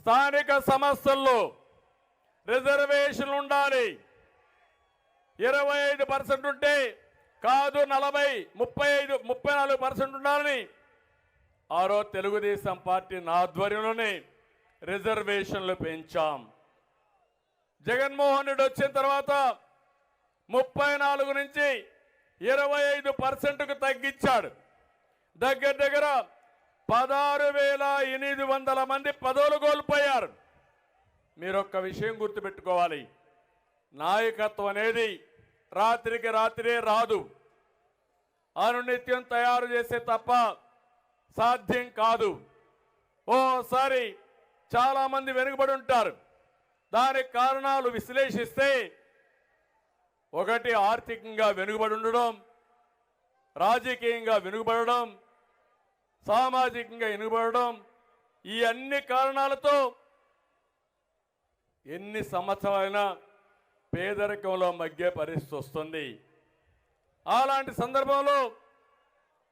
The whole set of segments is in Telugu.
స్థానిక సంస్థల్లో రిజర్వేషన్లు ఉండాలి. ఇరవై ఐదు పర్సెంట్ ఉంటే కాదు నలభై ముప్పై ఐదు ముప్పై నాలుగు పర్సెంట్ ఉండాలని ఆరో తెలుగుదేశం పార్టీ ఆధ్వర్యంలోనే రిజర్వేషన్లు పెంచాం. జగన్మోహన్ రెడ్డి వచ్చిన తర్వాత ముప్పై నాలుగు నుంచి ఇరవై ఐదు పర్సెంట్కు తగ్గించాడు. దగ్గర దగ్గర పదహారు వేల ఎనిమిది వందల మంది పదవులు కోల్పోయారు. మీరు ఒక్క విషయం గుర్తుపెట్టుకోవాలి. నాయకత్వం అనేది రాత్రికి రాత్రే రాదు. అనునిత్యం తయారు చేసే తప్ప సాధ్యం కాదు. ఓసారి చాలామంది వెనుకబడి ఉంటారు. దానికి కారణాలు విశ్లేషిస్తే ఒకటి ఆర్థికంగా వెనుకబడి ఉండడం రాజకీయంగా వెనుకబడడం సామాజికంగా వెనుకబడడం ఈ అన్ని కారణాలతో ఎన్ని సంవత్సరాలైనా పేదరికంలో మగ్గే పరిస్థితి వస్తుంది. అలాంటి సందర్భంలో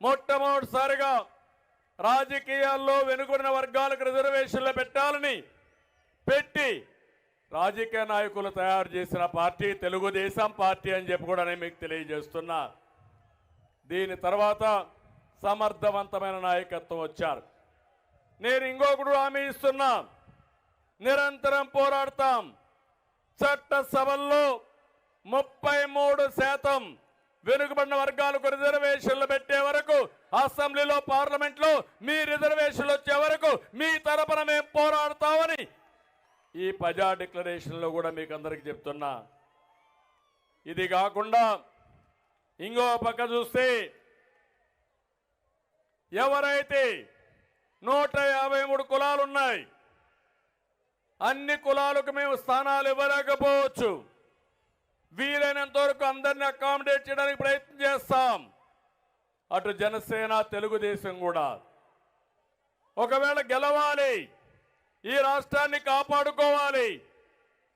మొట్టమొదటిసారిగా రాజకీయాల్లో వెనుకున్న వర్గాలకు రిజర్వేషన్లు పెట్టాలని పెట్టి రాజకీయ నాయకులు తయారు చేసిన పార్టీ తెలుగుదేశం పార్టీ అని చెప్పి కూడా నేను మీకు తెలియజేస్తున్నా. దీని తర్వాత సమర్థవంతమైన నాయకత్వం వచ్చారు. నేను ఇంకొకడు హామీ ఇస్తున్నా. నిరంతరం పోరాడతాం. చట్టసభల్లో ముప్పై మూడు శాతం వెనుకబడిన వర్గాలకు రిజర్వేషన్లు పెట్టే వరకు అసెంబ్లీలో పార్లమెంట్లో మీ రిజర్వేషన్లు వచ్చే వరకు మీ తరపున మేము పోరాడతామని ఈ ప్రజా డిక్లరేషన్లో కూడా మీకు అందరికి చెప్తున్నా. ఇది కాకుండా ఇంకో పక్క చూస్తే ఎవరైతే నూట యాభై మూడు కులాలు ఉన్నాయి అన్ని కులాలకు మేము స్థానాలు ఇవ్వలేకపోవచ్చు. వీలైనంత వరకు అందరిని అకామిడేట్ చేయడానికి ప్రయత్నం చేస్తాం. అటు జనసేన తెలుగుదేశం కూడా. ఒకవేళ గెలవాలి ఈ రాష్ట్రాన్ని కాపాడుకోవాలి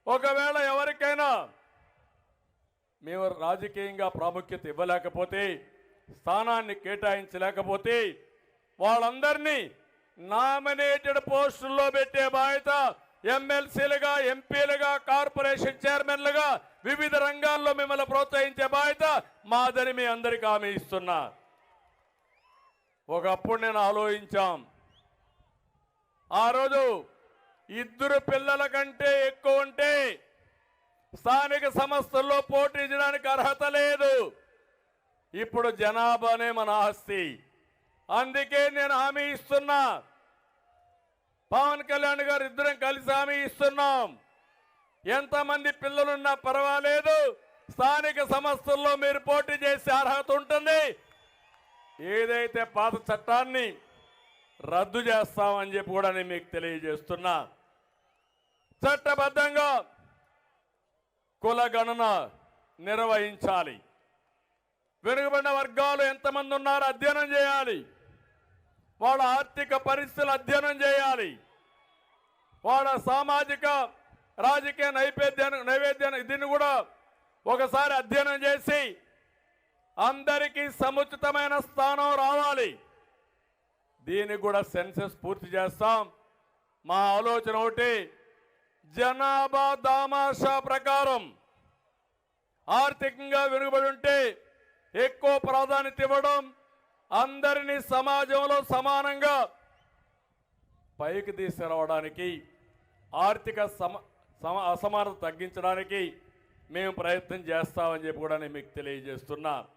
ఒకవేళ ఎవరికైనా మేము రాజకీయంగా ప్రాముఖ్యత ఇవ్వలేకపోతే స్థానాన్ని కేటాయించలేకపోతే వాళ్ళందరినీ నామినేటెడ్ పోస్టుల్లో పెట్టే బాధ్యత ఎమ్మెల్సీలుగా ఎంపీలుగా కార్పొరేషన్ చైర్మన్లుగా వివిధ రంగాల్లో మిమ్మల్ని ప్రోత్సహించే బాధ్యత మాదని మీ అందరికీ హామీ ఇస్తున్నా. ఒకప్పుడు నేను ఆలోచించాం. ఆ రోజు ఇద్దరు పిల్లల కంటే ఎక్కువ ఉంటే స్థానిక సంస్థల్లో పోటీ చేయడానికి అర్హత లేదు. ఇప్పుడు జనాభానే మన ఆస్తి. అందుకే నేను హామీ ఇస్తున్నా. పవన్ కళ్యాణ్ గారు ఇద్దరం కలిసి హామీ ఇస్తున్నాం. ఎంతమంది పిల్లలున్నా పర్వాలేదు. స్థానిక సంస్థల్లో మీరు పోటీ చేసే అర్హత ఉంటుంది. ఏదైతే పాత చట్టాన్ని రద్దు చేస్తామని చెప్పి కూడా నేను మీకు తెలియజేస్తున్నా. చట్టబద్ధంగా కులగణన నిర్వహించాలి. వెనుకబడిన వర్గాలు ఎంతమంది ఉన్నారో అధ్యయనం చేయాలి. వాళ్ళ ఆర్థిక పరిస్థితులు అధ్యయనం చేయాలి. వాళ్ళ సామాజిక రాజకీయ నైవేద్యాన్ని నైవేద్యాన్ని దీన్ని కూడా ఒకసారి అధ్యయనం చేసి అందరికీ సముచితమైన స్థానం రావాలి. దీనికి కూడా సెన్సెస్ పూర్తి చేస్తాం. మా ఆలోచన ఒకటి జనాభా దామాషా ప్రకారం ఆర్థికంగా వెనుకబడి ఉంటే ఎక్కువ ప్రాధాన్యత ఇవ్వడం అందరినీ సమాజంలో సమానంగా పైకి తీసుకురావడానికి ఆర్థిక సమ సమ అసమానత తగ్గించడానికి మేము ప్రయత్నం చేస్తామని చెప్పి కూడా నేను మీకు తెలియజేస్తున్నా.